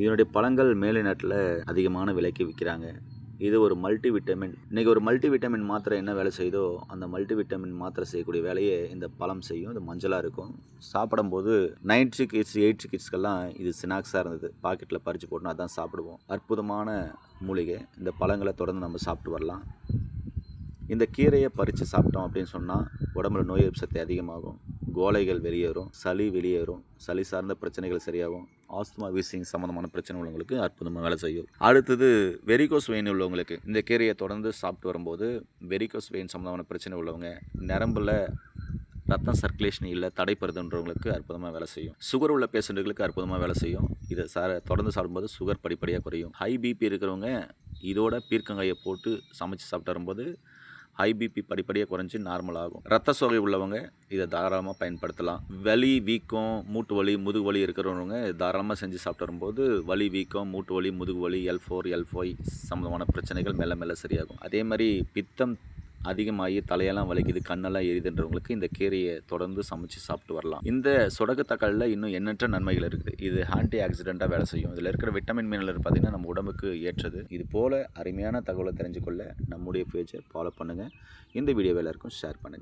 இதனுடைய பழங்கள் மேலை நாட்டில் அதிகமான விலைக்கு விற்கிறாங்க. இது ஒரு மல்டி விட்டமின் இன்றைக்கி ஒரு மல்டி விட்டமின் மாத்திரை என்ன வேலை செய்யுதோ அந்த மல்டி விட்டமின் மாத்திரை செய்யக்கூடிய வேலையை இந்த பழம் செய்யும். இது மஞ்சளாக இருக்கும். சாப்பிடும்போது நைன்த்து கிட்ஸ் எயிட்ஸ் கிட்ஸ்க்கெல்லாம் இது ஸ்நாக்ஸாக இருந்தது. பாக்கெட்டில் பறித்து போட்டோம் அதான் சாப்பிடுவோம். அற்புதமான மூலிகை. இந்த பழங்களை தொடர்ந்து நம்ம சாப்பிட்டு வரலாம். இந்த கீரையை பறித்து சாப்பிட்டோம் அப்படின்னு சொன்னால் உடம்புல நோய் எதிர்ப்பு சக்தி அதிகமாகும். கோலைகள் வெளியேறும் சளி வெளியேறும் சளி சார்ந்த பிரச்சனைகள் சரியாகும் ஆஸ்துமா வீசிங் சம்மந்தமான பிரச்சனை உள்ளவங்களுக்கு அற்புதமாக வேலை செய்யும். அடுத்தது வெரிகோஸ் வெயின் உள்ளவங்களுக்கு இந்த கீரையை தொடர்ந்து சாப்பிட்டு வரும்போது வெரிகோஸ் வெயின் சம்மந்தமான பிரச்சனை உள்ளவங்க நரம்பில் ரத்தம் சர்க்குலேஷன் இல்லை தடைப்படுதுன்றவங்களுக்கு அற்புதமாக வேலை செய்யும். சுகர் உள்ள பேஷண்ட்டுகளுக்கு அற்புதமாக வேலை செய்யும். இதை சார தொடர்ந்து சாப்பிடும்போது சுகர் படிப்படியாக குறையும். ஹை பிபி இருக்கிறவங்க இதோட பீர்க்கங்காயை போட்டு சமைச்சு சாப்பிட்டு வரும்போது ஹை பிபி படிப்படியாக குறைஞ்சி நார்மல் ஆகும். ரத்த சோகை உள்ளவங்க இதை தாராளமாக பயன்படுத்தலாம். வலி வீக்கம் மூட்டு வலி முதுகு வலி இருக்கிறவங்க தாராளமாக செஞ்சு சாப்பிட்டு வரும்போது வலி வீக்கம் மூட்டு வலி முதுகு வலி எல் ஃபோர் எல் ஃபைவ் சம்மந்தமான பிரச்சனைகள் மெல்ல மெல்ல சரியாகும். அதே மாதிரி பித்தம் அதிகமாகி தலையெல்லாம் வலிக்குது கண்ணெல்லாம் எரியுதுன்றவங்களுக்கு இந்த கீரையை தொடர்ந்து சமைச்சு சாப்பிட்டு வரலாம். இந்த சொடக்கு தக்காளியில் இன்னும் எண்ணற்ற நன்மைகள் இருக்குது. இது ஆன்டி ஆக்சிடெண்ட்டாக வேலை செய்யும். இதில் இருக்கிற விட்டமின் மினரல் பார்த்தீங்கன்னா நம்ம உடம்புக்கு ஏற்றது. இது போல் அருமையான தகவலை தெரிஞ்சுக்கொள்ள நம்முடைய பேஜை ஃபாலோ பண்ணுங்கள் இந்த வீடியோவில் எல்லாருக்கும் ஷேர் பண்ணுங்கள்